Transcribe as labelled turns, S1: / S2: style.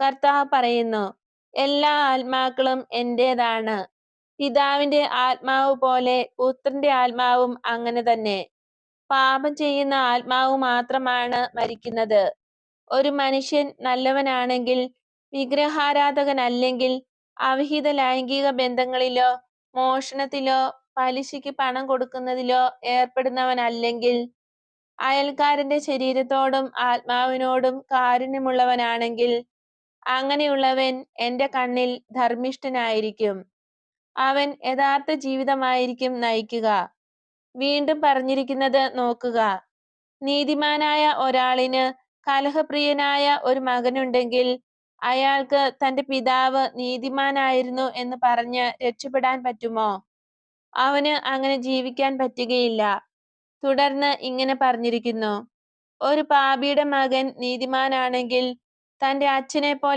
S1: കർത്താവ് പറയുന്നു എല്ലാ ആത്മാക്കളും എന്റേതാണ്. പിതാവിന്റെ ആത്മാവ് പോലെ പുത്രന്റെ ആത്മാവും അങ്ങനെ തന്നെ. പാപം ചെയ്യുന്ന ആത്മാവ് മാത്രമാണ് മരിക്കുന്നത്. ഒരു മനുഷ്യൻ നല്ലവനാണെങ്കിൽ വിഗ്രഹാരാധകനല്ലെങ്കിൽ അവിഹിത ലൈംഗിക ബന്ധങ്ങളിലോ മോഷണത്തിലോ പലിശയ്ക്ക് പണം കൊടുക്കുന്നതിലോ ഏർപ്പെടുന്നവനല്ലെങ്കിൽ അയൽക്കാരന്റെ ശരീരത്തോടും ആത്മാവിനോടും കാരുണ്യമുള്ളവനാണെങ്കിൽ അങ്ങനെയുള്ളവൻ എന്റെ കണ്ണിൽ ധർമ്മിഷ്ഠനായിരിക്കും. അവൻ യഥാർത്ഥ ജീവിതമായിരിക്കും നയിക്കുക. വീണ്ടും പറഞ്ഞിരിക്കുന്നത് നോക്കുക. നീതിമാനായ ഒരാളിന് കലഹപ്രിയനായ ഒരു മകനുണ്ടെങ്കിൽ അയാൾക്ക് തന്റെ പിതാവ് നീതിമാനായിരുന്നു എന്ന് പറഞ്ഞ് രക്ഷപ്പെടാൻ പറ്റുമോ? അവന് അങ്ങനെ ജീവിക്കാൻ പറ്റുകയില്ല. തുടർന്ന് ഇങ്ങനെ പറഞ്ഞിരിക്കുന്നു. ഒരു പാപിയുടെ മകൻ നീതിമാനാണെങ്കിൽ തന്റെ അച്ഛനെ പോലെ